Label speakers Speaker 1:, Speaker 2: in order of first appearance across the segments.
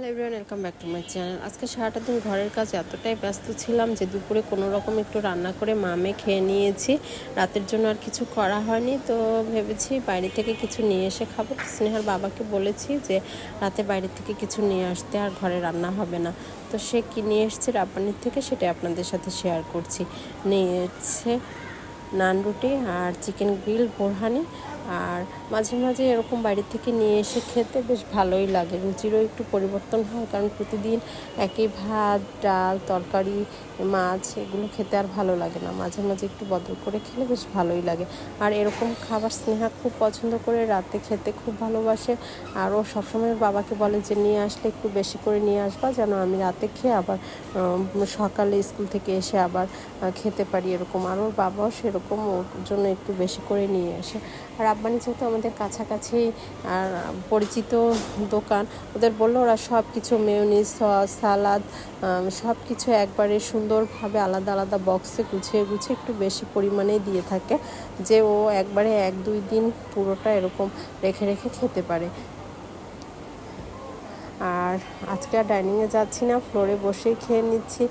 Speaker 1: Hello everyone welcome back to my channel আজকে সারাটা দিন ঘরের কাজ এতটাই ব্যস্ত ছিলাম যে দুপুরে কোনো রকম একটু রান্না করে মামে খেয়ে নিয়েছি। রাতের জন্য আর কিছু করা হয়নি, তো ভেবেছি বাইরে থেকে কিছু নিয়ে এসে খাব। স্নেহার বাবাকে বলেছি যে রাতে বাইরে থেকে কিছু নিয়ে আসতে আর ঘরে রান্না হবে না। তো সে কী নিয়ে এসছে রাব্বানির থেকে সেটাই আপনাদের সাথে শেয়ার করছি। নিয়ে এসছে নান রুটি আর চিকেন গ্রিল বোরহানি। আর মাঝে মাঝে এরকম বাড়ি থেকে নিয়ে এসে খেতে বেশ ভালোই লাগে। রুচিরও একটু পরিবর্তন হয়, কারণ প্রতিদিন একই ভাত, ডাল, তরকারি, মাছ এগুলো খেতে আর ভালো লাগে না। মাঝে মাঝে একটু বদল করে খেলে বেশ ভালোই লাগে। আর এরকম খাবার স্নেহা খুব পছন্দ করে রাতে খেতে খুব ভালোবাসে। আর ও সবসময় বাবাকে বলে যে, নিয়ে আসলে একটু বেশি করে নিয়ে আসবা যেন আমি রাতে খেয়ে আবার সকালে স্কুল থেকে এসে আবার খেতে পারি, এরকম। আর ওর বাবাও সেরকম ওর জন্য একটু বেশি করে নিয়ে আসে। আর আব্বানি যেহেতু আমাদের কাছাকাছি আর পরিচিত দোকান, ওদের বলল ওরা সব কিছু মেয়নিজ সস সালাদ সব কিছু একবারে সুন্দরভাবে আলাদা আলাদা বক্সে গুছিয়ে গুছিয়ে একটু বেশি পরিমাণেই দিয়ে থাকে, যে ও একবারে এক দুই দিন পুরোটা এরকম রেখে রেখে খেতে পারে। আর আজকে আর ডাইনিংয়ে যাচ্ছি না ফ্লোরে বসেই খেয়ে নিচ্ছি।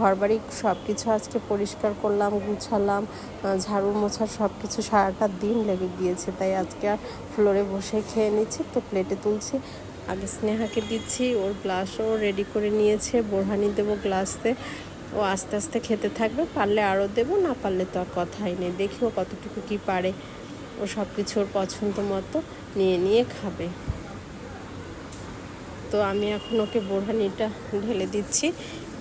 Speaker 1: ঘরবাড়ি সব কিছু আজকে পরিষ্কার করলাম, গুছালাম ঝাড়ু মোছা সব কিছু সারাটা দিন লেগে গিয়েছে, তাই আজকে আর ফ্লোরে বসে খেয়ে নিচ্ছি তো প্লেটে তুলছি। আগে স্নেহাকে দিচ্ছি, ওর গ্লাসও রেডি করে নিয়েছে, বোরহানি দেবো গ্লাসে ও আস্তে আস্তে খেতে থাকবে, পারলে আরও দেবো, না পারলে তো আর কথাই নেই, দেখি ও কতটুকু কী পারে। ও সব কিছু ওর পছন্দ মতো নিয়ে নিয়ে খাবে। তো আমি এখন ওকে বোরহানিটা ঢেলে দিচ্ছি।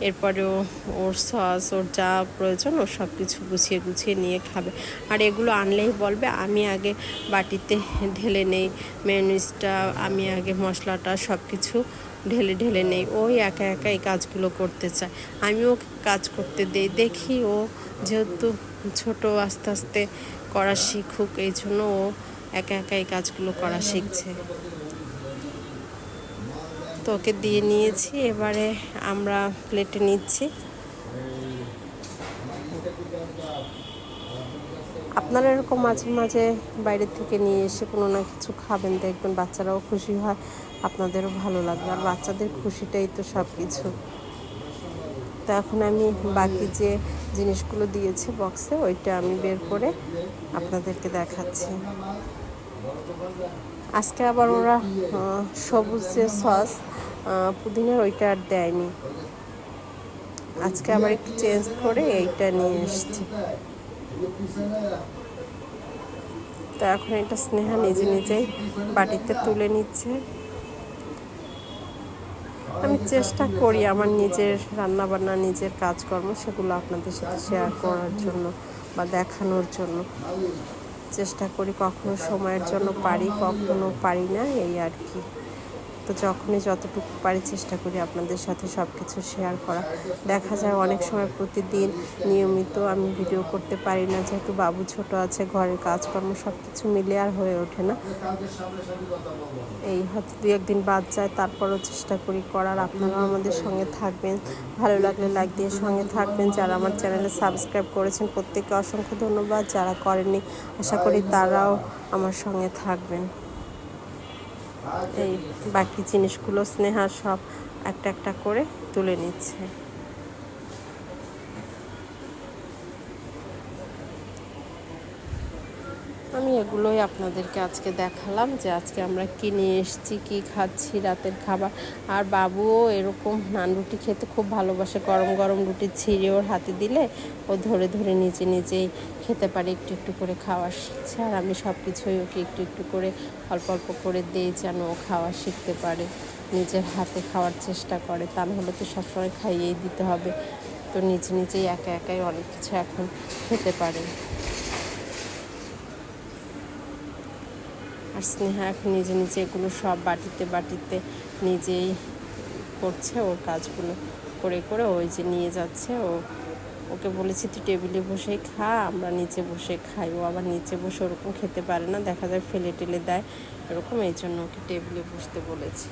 Speaker 1: এরপরেও ওর সস, ওর যা প্রয়োজন, ও সব কিছু গুছিয়ে গুছিয়ে নিয়ে খাবে। আর এগুলো আনলেই বলবে, আমি আগে বাটিতে ঢেলে নেই মেনুসটা আমি আগে মশলাটা সব কিছু ঢেলে ঢেলে নেই। ওই একা একা এই কাজগুলো করতে চায়। আমিও কাজ করতে দেই। দেখি ও যেহেতু ছোট, আস্তে আস্তে করা শিখুক এই জন্য ও একা একা এই কাজগুলো করা শিখছে। তো ওকে দিয়ে নিয়েছি, এবারে আমরা প্লেটে নিচ্ছি। আপনারা এরকম মাঝে মাঝে বাইরে থেকে নিয়ে এসে কোনো না কিছু খাবেন, দেখবেন বাচ্চারাও খুশি হয়, আপনাদেরও ভালো লাগবে। আর বাচ্চাদের খুশিটাই তো সব কিছু তো এখন আমি বাকি যে জিনিসগুলো দিয়েছি বক্সে, ওইটা আমি বের করে আপনাদেরকে দেখাচ্ছি। আজকে আবার ওরা সবুজ যে সস পুদিনার ওইটা আর দেয়নি। আজকে আবার একটু চেঞ্জ করে এইটা নিয়ে এসছি। তো এখন এটা স্নেহা নিজে নিজেই বাটিতে তুলে নিচ্ছে। আমি চেষ্টা করি আমার নিজের রান্না বান্না নিজের কাজকর্ম, সেগুলো আপনাদের সাথে শেয়ার করার জন্য বা দেখানোর জন্য। চেষ্টা করি কখনো সময়ের জন্য পারি কখনো পারি না এই আর কি। তো যখনই যতটুকু পারি চেষ্টা করি আপনাদের সাথে সব কিছু শেয়ার করা। দেখা যায় অনেক সময় প্রতিদিন নিয়মিত আমি ভিডিও করতে পারি না, যেহেতু বাবু ছোট আছে, ঘরের কাজকর্ম সব কিছু মিলে আর হয়ে ওঠে না। এই হয়তো দু একদিন বাদ যায়, তারপরও চেষ্টা করি করার। আপনারাও আমাদের সঙ্গে থাকবেন। ভালো লাগলে লাইক দিয়ে সঙ্গে থাকবেন। যারা আমার চ্যানেলে সাবস্ক্রাইব করেছেন, প্রত্যেককে অসংখ্য ধন্যবাদ। যারা করেননি, আশা করি তারাও আমার সঙ্গে থাকবেন। এই বাকি জিনিসগুলো স্নেহা সব একটা একটা করে তুলে নিচ্ছে। আমি এগুলোই আপনাদেরকে আজকে দেখালাম যে আজকে আমরা কী নিয়ে এসেছি, কী খাচ্ছি রাতের খাবার। আর বাবুও এরকম নান রুটি খেতে খুব ভালোবাসে। গরম গরম রুটি ছিঁড়ে ওর হাতে দিলে ও ধরে ধরে নিজে নিজেই খেতে পারে, একটু একটু করে খাওয়া শিখছে। আর আমি সব কিছুই ওকে একটু একটু করে, অল্প অল্প করে দিই যেন ও খাওয়া শিখতে পারে। নিজের হাতে খাওয়ার চেষ্টা করে। তা নাহলে তো সবসময় খাইয়েই দিতে হবে। তো নিজে নিজেই একা একাই অনেক কিছু এখন খেতে পারে। আর স্নেহা এখন নিজে নিজে এগুলো সব বাটিতে বাটিতে নিজেই করছে ওর কাজগুলো করে করে ওই যে নিয়ে যাচ্ছে। ও, ওকে বলেছি, তুই টেবিলে বসে খা, আমরা নিচে বসে খাই। ও আবার নিচে বসে ওরকম খেতে পারে না, দেখা যায় ফেলে টেলে দেয়। এরকম এই জন্য ওকে টেবিলে বসতে বলেছে।